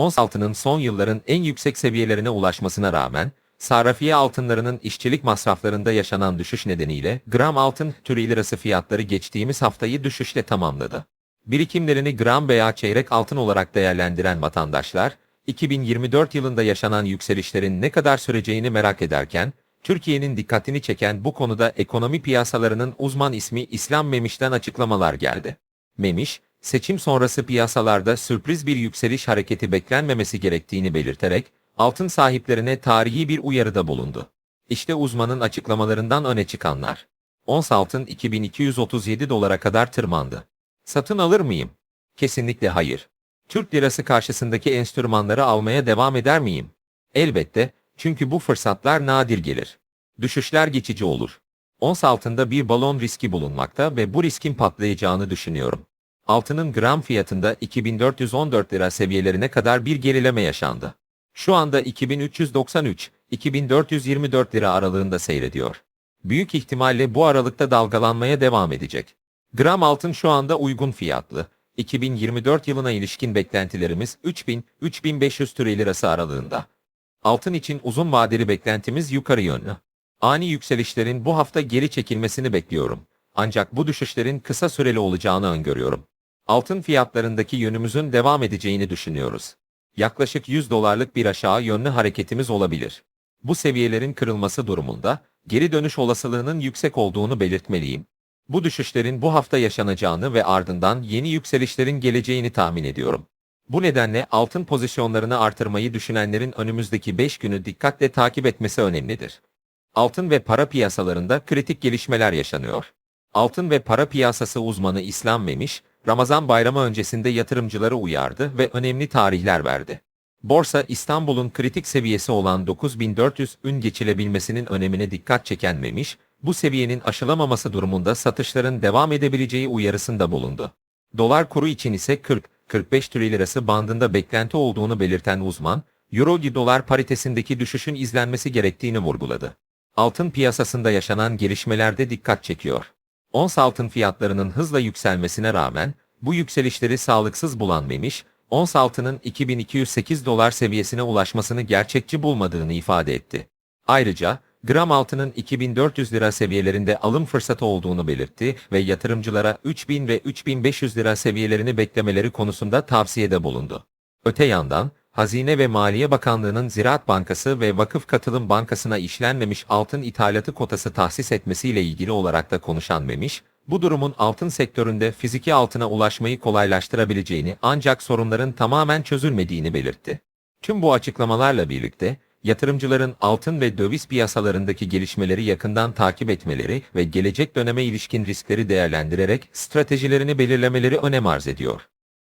Ons altının son yılların en yüksek seviyelerine ulaşmasına rağmen, sarrafiye altınlarının işçilik masraflarında yaşanan düşüş nedeniyle gram altın türü lirası fiyatları geçtiğimiz haftayı düşüşle tamamladı. Birikimlerini gram veya çeyrek altın olarak değerlendiren vatandaşlar, 2024 yılında yaşanan yükselişlerin ne kadar süreceğini merak ederken, Türkiye'nin dikkatini çeken bu konuda ekonomi piyasalarının uzman ismi İslam Memiş'ten açıklamalar geldi. Memiş, seçim sonrası piyasalarda sürpriz bir yükseliş hareketi beklenmemesi gerektiğini belirterek, altın sahiplerine tarihi bir uyarıda bulundu. İşte uzmanın açıklamalarından öne çıkanlar. Ons altın 2237 dolara kadar tırmandı. Satın alır mıyım? Kesinlikle hayır. Türk lirası karşısındaki enstrümanları almaya devam eder miyim? Elbette, çünkü bu fırsatlar nadir gelir. Düşüşler geçici olur. Ons altında bir balon riski bulunmakta ve bu riskin patlayacağını düşünüyorum. Altının gram fiyatında 2414 lira seviyelerine kadar bir gerileme yaşandı. Şu anda 2393-2424 lira aralığında seyrediyor. Büyük ihtimalle bu aralıkta dalgalanmaya devam edecek. Gram altın şu anda uygun fiyatlı. 2024 yılına ilişkin beklentilerimiz 3000-3500 türe lirası aralığında. Altın için uzun vadeli beklentimiz yukarı yönlü. Ani yükselişlerin bu hafta geri çekilmesini bekliyorum. Ancak bu düşüşlerin kısa süreli olacağını öngörüyorum. Altın fiyatlarındaki yönümüzün devam edeceğini düşünüyoruz. Yaklaşık 100 dolarlık bir aşağı yönlü hareketimiz olabilir. Bu seviyelerin kırılması durumunda geri dönüş olasılığının yüksek olduğunu belirtmeliyim. Bu düşüşlerin bu hafta yaşanacağını ve ardından yeni yükselişlerin geleceğini tahmin ediyorum. Bu nedenle altın pozisyonlarını artırmayı düşünenlerin önümüzdeki 5 günü dikkatle takip etmesi önemlidir. Altın ve para piyasalarında kritik gelişmeler yaşanıyor. Altın ve para piyasası uzmanı İslam Memiş, Ramazan bayramı öncesinde yatırımcıları uyardı ve önemli tarihler verdi. Borsa İstanbul'un kritik seviyesi olan 9400 ün geçilebilmesinin önemine dikkat çeken Memiş, bu seviyenin aşılamaması durumunda satışların devam edebileceği uyarısında bulundu. Dolar kuru için ise 40-45 Türk lirası bandında beklenti olduğunu belirten uzman, Euro-Dolar paritesindeki düşüşün izlenmesi gerektiğini vurguladı. Altın piyasasında yaşanan gelişmelerde dikkat çekiyor. Ons altın fiyatlarının hızla yükselmesine rağmen, bu yükselişleri sağlıksız bulan Memiş, ons altının 2208 dolar seviyesine ulaşmasını gerçekçi bulmadığını ifade etti. Ayrıca, gram altının 2400 lira seviyelerinde alım fırsatı olduğunu belirtti ve yatırımcılara 3000 ve 3500 lira seviyelerini beklemeleri konusunda tavsiyede bulundu. Öte yandan, Hazine ve Maliye Bakanlığı'nın Ziraat Bankası ve Vakıf Katılım Bankası'na işlenmemiş altın ithalatı kotası tahsis etmesiyle ilgili olarak da konuşan Memiş, bu durumun altın sektöründe fiziki altına ulaşmayı kolaylaştırabileceğini ancak sorunların tamamen çözülmediğini belirtti. Tüm bu açıklamalarla birlikte, yatırımcıların altın ve döviz piyasalarındaki gelişmeleri yakından takip etmeleri ve gelecek döneme ilişkin riskleri değerlendirerek stratejilerini belirlemeleri önem arz ediyor.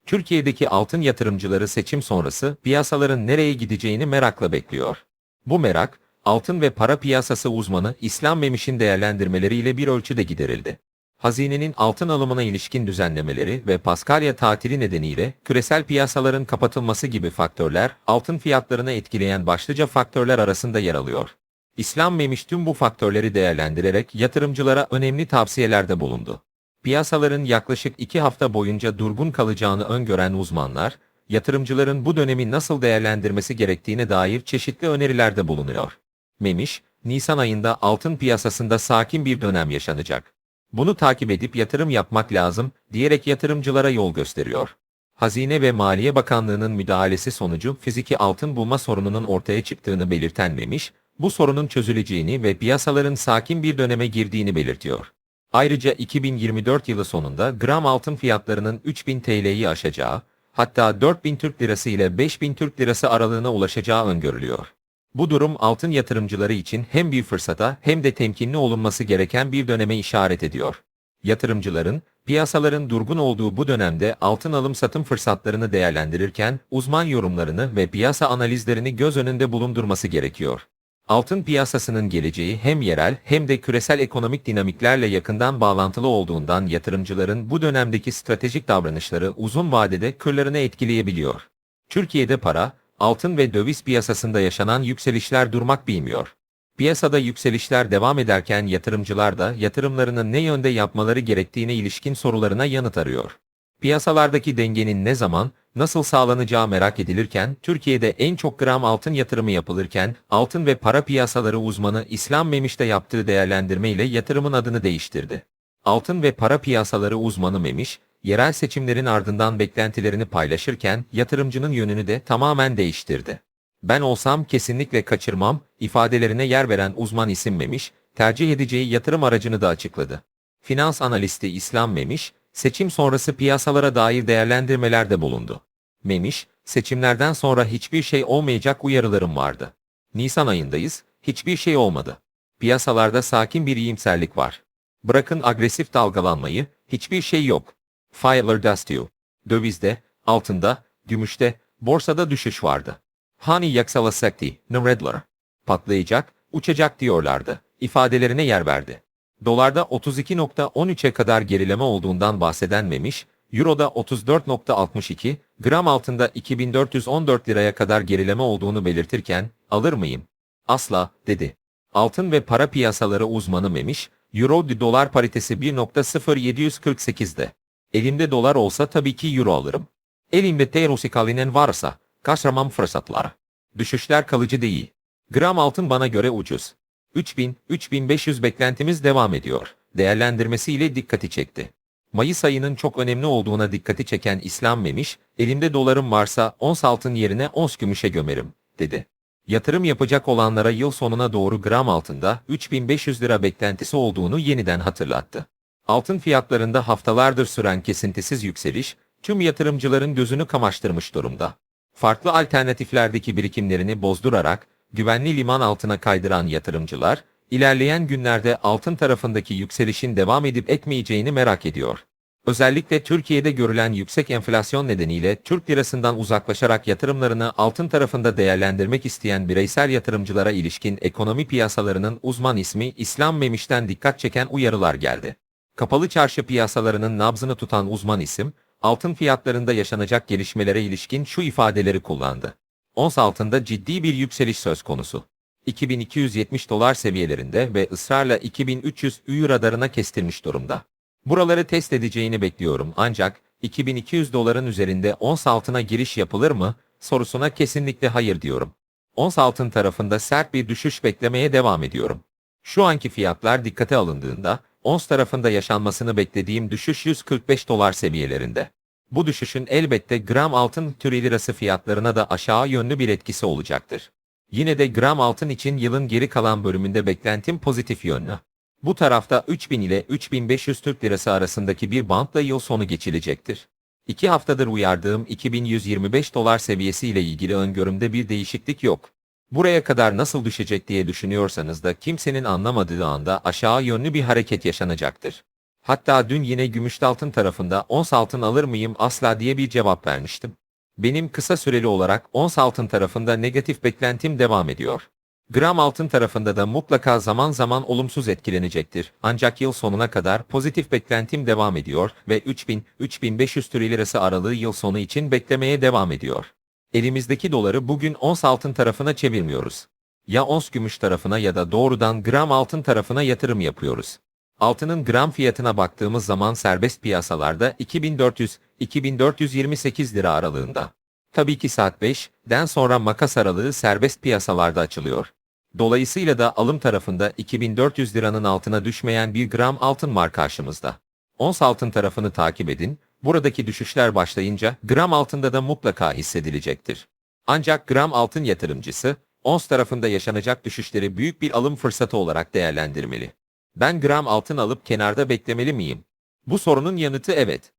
Türkiye'deki altın yatırımcıları seçim sonrası piyasaların nereye gideceğini merakla bekliyor. Bu merak, altın ve para piyasası uzmanı İslam Memiş'in değerlendirmeleriyle bir ölçüde giderildi. Hazinenin altın alımına ilişkin düzenlemeleri ve Paskalya tatili nedeniyle küresel piyasaların kapatılması gibi faktörler altın fiyatlarını etkileyen başlıca faktörler arasında yer alıyor. İslam Memiş tüm bu faktörleri değerlendirerek yatırımcılara önemli tavsiyelerde bulundu. Piyasaların yaklaşık iki hafta boyunca durgun kalacağını öngören uzmanlar, yatırımcıların bu dönemi nasıl değerlendirmesi gerektiğine dair çeşitli önerilerde bulunuyor. Memiş, Nisan ayında altın piyasasında sakin bir dönem yaşanacak. Bunu takip edip yatırım yapmak lazım diyerek yatırımcılara yol gösteriyor. Hazine ve Maliye Bakanlığı'nın müdahalesi sonucu fiziki altın bulma sorununun ortaya çıktığını belirten Memiş, bu sorunun çözüleceğini ve piyasaların sakin bir döneme girdiğini belirtiyor. Ayrıca 2024 yılı sonunda gram altın fiyatlarının 3000 TL'yi aşacağı, hatta 4000 Türk Lirası ile 5000 Türk Lirası aralığına ulaşacağı öngörülüyor. Bu durum altın yatırımcıları için hem bir fırsata hem de temkinli olunması gereken bir döneme işaret ediyor. Yatırımcıların, piyasaların durgun olduğu bu dönemde altın alım satım fırsatlarını değerlendirirken uzman yorumlarını ve piyasa analizlerini göz önünde bulundurması gerekiyor. Altın piyasasının geleceği hem yerel hem de küresel ekonomik dinamiklerle yakından bağlantılı olduğundan yatırımcıların bu dönemdeki stratejik davranışları uzun vadede kırlarını etkileyebiliyor. Türkiye'de para, altın ve döviz piyasasında yaşanan yükselişler durmak bilmiyor. Piyasada yükselişler devam ederken yatırımcılar da yatırımlarını ne yönde yapmaları gerektiğine ilişkin sorularına yanıt arıyor. Piyasalardaki dengenin ne zaman, nasıl sağlanacağı merak edilirken, Türkiye'de en çok gram altın yatırımı yapılırken, altın ve para piyasaları uzmanı İslam Memiş'te yaptığı değerlendirme ile yatırımın adını değiştirdi. Altın ve para piyasaları uzmanı Memiş, yerel seçimlerin ardından beklentilerini paylaşırken yatırımcının yönünü de tamamen değiştirdi. Ben olsam kesinlikle kaçırmam, ifadelerine yer veren uzman isim Memiş, tercih edeceği yatırım aracını da açıkladı. Finans analisti İslam Memiş, seçim sonrası piyasalara dair değerlendirmelerde bulundu. Memiş, seçimlerden sonra hiçbir şey olmayacak uyarılarım vardı. Nisan ayındayız, hiçbir şey olmadı. Piyasalarda sakin bir iyimserlik var. Bırakın agresif dalgalanmayı, hiçbir şey yok. Filer dust you. Dövizde, altında, gümüşte, borsada düşüş vardı. Hani yaksalasakti, Nredler. Patlayacak, uçacak diyorlardı. İfadelerine yer verdi. Dolarda 32.13'e kadar gerileme olduğundan bahsedenmemiş, Euro'da 34.62, gram altında 2414 liraya kadar gerileme olduğunu belirtirken, alır mıyım? Asla, dedi. Altın ve para piyasaları uzmanı Memiş, Euro dolar paritesi 1.0748'de. Elimde dolar olsa tabii ki Euro alırım. Elimde Terusikalinen varsa, kaçırmam fırsatlar. Düşüşler kalıcı değil. Gram altın bana göre ucuz. 3000-3500 beklentimiz devam ediyor. Değerlendirmesiyle dikkati çekti. Mayıs ayının çok önemli olduğuna dikkati çeken İslam Memiş, elimde dolarım varsa ons altın yerine ons gümüşe gömerim, dedi. Yatırım yapacak olanlara yıl sonuna doğru gram altında 3500 lira beklentisi olduğunu yeniden hatırlattı. Altın fiyatlarında haftalardır süren kesintisiz yükseliş, tüm yatırımcıların gözünü kamaştırmış durumda. Farklı alternatiflerdeki birikimlerini bozdurarak, güvenli liman altına kaydıran yatırımcılar, ilerleyen günlerde altın tarafındaki yükselişin devam edip etmeyeceğini merak ediyor. Özellikle Türkiye'de görülen yüksek enflasyon nedeniyle Türk lirasından uzaklaşarak yatırımlarını altın tarafında değerlendirmek isteyen bireysel yatırımcılara ilişkin ekonomi piyasalarının uzman ismi İslam Memiş'ten dikkat çeken uyarılar geldi. Kapalı çarşı piyasalarının nabzını tutan uzman isim, altın fiyatlarında yaşanacak gelişmelere ilişkin şu ifadeleri kullandı. Ons altında ciddi bir yükseliş söz konusu. 2270 dolar seviyelerinde ve ısrarla 2300 ÜYÜ radarına kestirmiş durumda. Buraları test edeceğini bekliyorum ancak 2200 doların üzerinde ons altına giriş yapılır mı sorusuna kesinlikle hayır diyorum. Ons altın tarafında sert bir düşüş beklemeye devam ediyorum. Şu anki fiyatlar dikkate alındığında ons tarafında yaşanmasını beklediğim düşüş 145 dolar seviyelerinde. Bu düşüşün elbette gram altın türü lirası fiyatlarına da aşağı yönlü bir etkisi olacaktır. Yine de gram altın için yılın geri kalan bölümünde beklentim pozitif yönlü. Bu tarafta 3000 ile 3500 Türk Lirası arasındaki bir bantla yıl sonu geçilecektir. İki haftadır uyardığım 2125 dolar seviyesi ile ilgili öngörümde bir değişiklik yok. Buraya kadar nasıl düşecek diye düşünüyorsanız da kimsenin anlamadığı anda aşağı yönlü bir hareket yaşanacaktır. Hatta dün yine gümüşte altın tarafında ons altın alır mıyım asla diye bir cevap vermiştim. Benim kısa süreli olarak ons altın tarafında negatif beklentim devam ediyor. Gram altın tarafında da mutlaka zaman zaman olumsuz etkilenecektir. Ancak yıl sonuna kadar pozitif beklentim devam ediyor ve 3000-3500 türü lirası aralığı yıl sonu için beklemeye devam ediyor. Elimizdeki doları bugün ons altın tarafına çevirmiyoruz. Ya ons gümüş tarafına ya da doğrudan gram altın tarafına yatırım yapıyoruz. Altının gram fiyatına baktığımız zaman serbest piyasalarda 2400-2428 lira aralığında. Tabii ki saat 5'den sonra makas aralığı serbest piyasalarda açılıyor. Dolayısıyla da alım tarafında 2400 liranın altına düşmeyen bir gram altın var karşımızda. Ons altın tarafını takip edin, buradaki düşüşler başlayınca gram altında da mutlaka hissedilecektir. Ancak gram altın yatırımcısı, ons tarafında yaşanacak düşüşleri büyük bir alım fırsatı olarak değerlendirmeli. Ben gram altın alıp kenarda beklemeli miyim? Bu sorunun yanıtı evet.